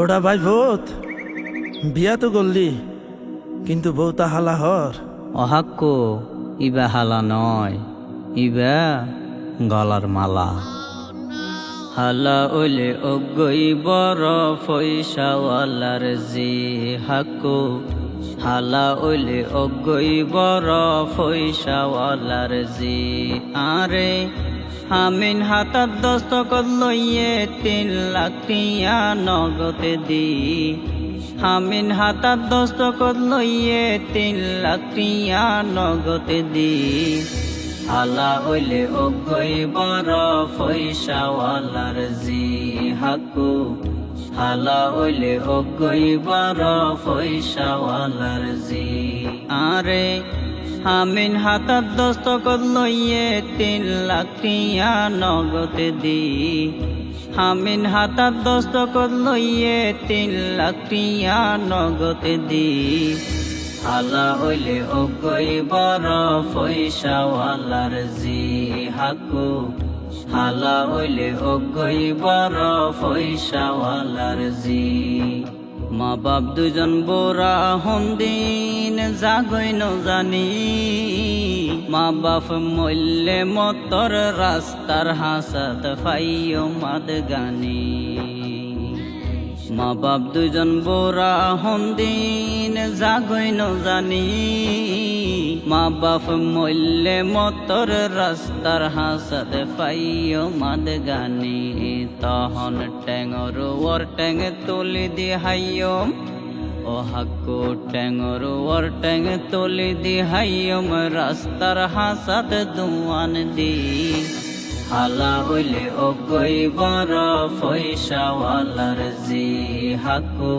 ওটা ভাই ভূত। বিয়া তো করলি, কিন্তু বউ তা হালা হর। অহাক্কো ইবা হালা নয়, ইবা গলার মালা। হালা ওলে অজ্ঞই বড় পয়সাওয়ালার জি হাক্কো। হালা ওলে অজ্ঞই বড় পয়সাওয়ালার জি আরে হামিন হাতার দস্তকত লইয়ে তিন লাখ টিয়া নগদে দি। হামিন হাতার দস্তকত লইয়ে তিন লাখ টিয়া নগদে দি। হালা হইলে অজ্ঞই বড় পয়সাওয়ালার জি হাকু হালা হইলে অজ্ঞই বড় পয়সাওয়ালার জি। আরে হামিন হাতার দস্তকত লইয়ে তিন লাখ টিয়া নগদে দি। হামিন হাতার দস্তকত লইয়ে তিন লাখ টিয়া নগদে দি। হালা হইলে অজ্ঞই বড় পয়সাওয়ালার জি হাকু হালা হইলে অজ্ঞই বড় পয়সাওয়ালার জি। মা বাপ দুজন বোরা হন্দিন জাগই ন জানি। মা বাপ মল্লে মতর রাস্তার হাসাত ফাইও মাদ গানি। মা বাপ দুজন বোরা হন্দিন জাগই ন জানি। মা বাপ মল্লে মতর রাস্তার হাসাত ফাইও মাদ গানি। তহন ট্যাঙর ওর ট্যাং তুলি দি হাইয়ম ও হাক্কু ট্যাঙর ওর ট্যাং তুলি দি, হাইয়ম রাস্তার হাসাত দুয়ান দি। হালা হইলে অগই বড় পয়সাওয়ালার জি, হাকু।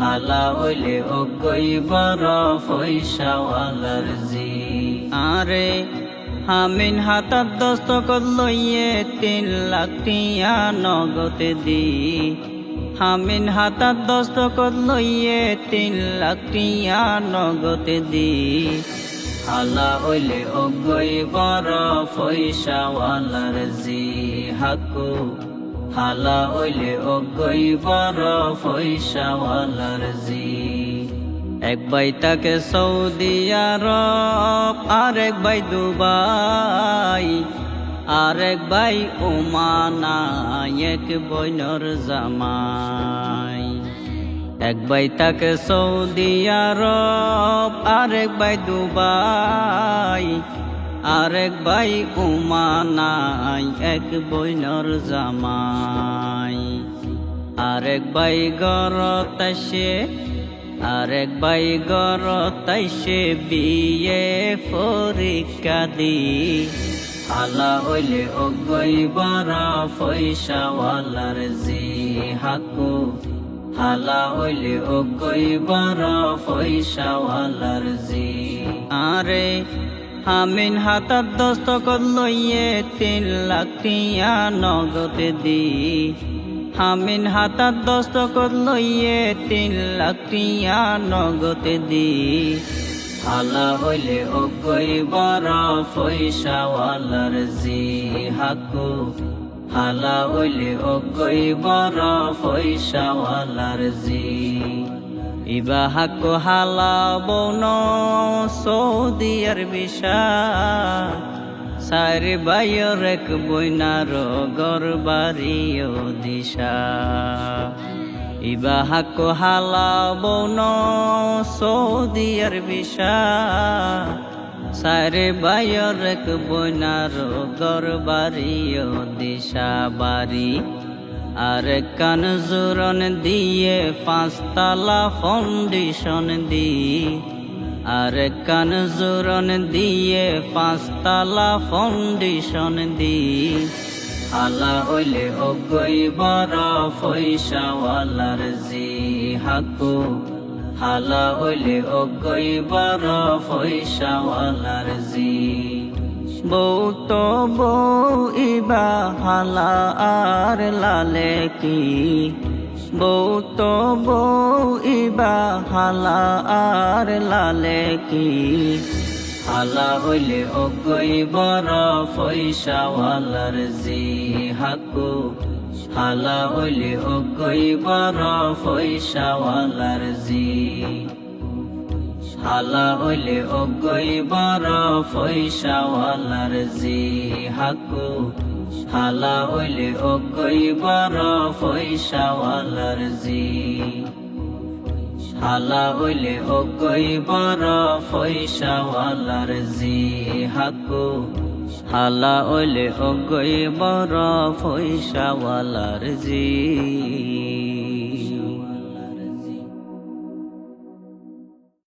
হালা হইলে ও অগই বড় পয়সাওয়ালার জি। আরে হামিন হাতার দস্তকত লইয়ে তিন লাখ টিয়া নগদে দি। হামিন হাতার দস্তকত লইয়ে তিন লাখ টিয়া নগদে দি। হালা হইলে অজ্ঞই বড় পয়সাওয়ালার জি হাকু হালা হইলে অজ্ঞই বড় পয়সাওয়ালার জি। এক বাই তাকে সৌদি আরব, আর এক বাই দুবাই। আরেক বাই ওমানা এক বইনর জামাই। এক বাই তাকে সৌদি আরব, আরেক বাই দুবাই। আরেক বাই উমানাই এক বইনর জামাই। আরেক বাই গর তাইসে আরেক বাই গর তাইসে বিয়ে পরীক্ষা দি আলা হইলে অজ্ঞই বড় পয়সাওয়ালার জি হাকু হালা হইলে অজ্ঞই বড় পয়সাওয়ালার জি। আরে হামিন হাতার দস্তকত লইয়ে তিন লাখ টিয়া নগদে দি। আমিন হাতার দস্তকত লইয়ে তিন লাখ টিয়া নগদে দি। হালা হইলে অজ্ঞই বড় পয়সাওয়ালার জি হাকু হালা হইলে অজ্ঞই বড় পয়সাওয়ালার জি। ইবা হাকু হালা বন সৌদি আরবিশা সারি বাইর এক বইনার গর বাড়িও দিশা। ইবা হাকু হালা বন সৌদি আরবিশা সারে বাইর এক বইনার গর বাড়িও দিশা বাড়ি। আর কান জোরন দিয়ে পাঁচতলা ফাউন্ডেশন দি। আর কান জোরন দিয়ে পাঁচতলা ফাউন্ডেশন দি। হালা হইলে অজ্ঞই বড় পয়সাওয়ালার জি হাকু হালা হইলে অজ্ঞই বড় পয়সাওয়ালার জি। বউ তো ইবা হালা আর লালে কি? বউ তো ইবা হালা আর লালে কি? হালা হইলে অজ্ঞই বড় পয়সাওয়ালার জি হাকু হালা হইলে অজ্ঞই বড় পয়সাওয়ালার জি। হালা হইলে অজ্ঞই বড় পয়সাওয়ালার জি হাকু হালা হইলে অজ্ঞই বড় পয়সাওয়ালার জি। হালা ও কই বড় পয়সাওয়ালার জি হাকু হালা ও কই বড় পয়সাওয়ালার জি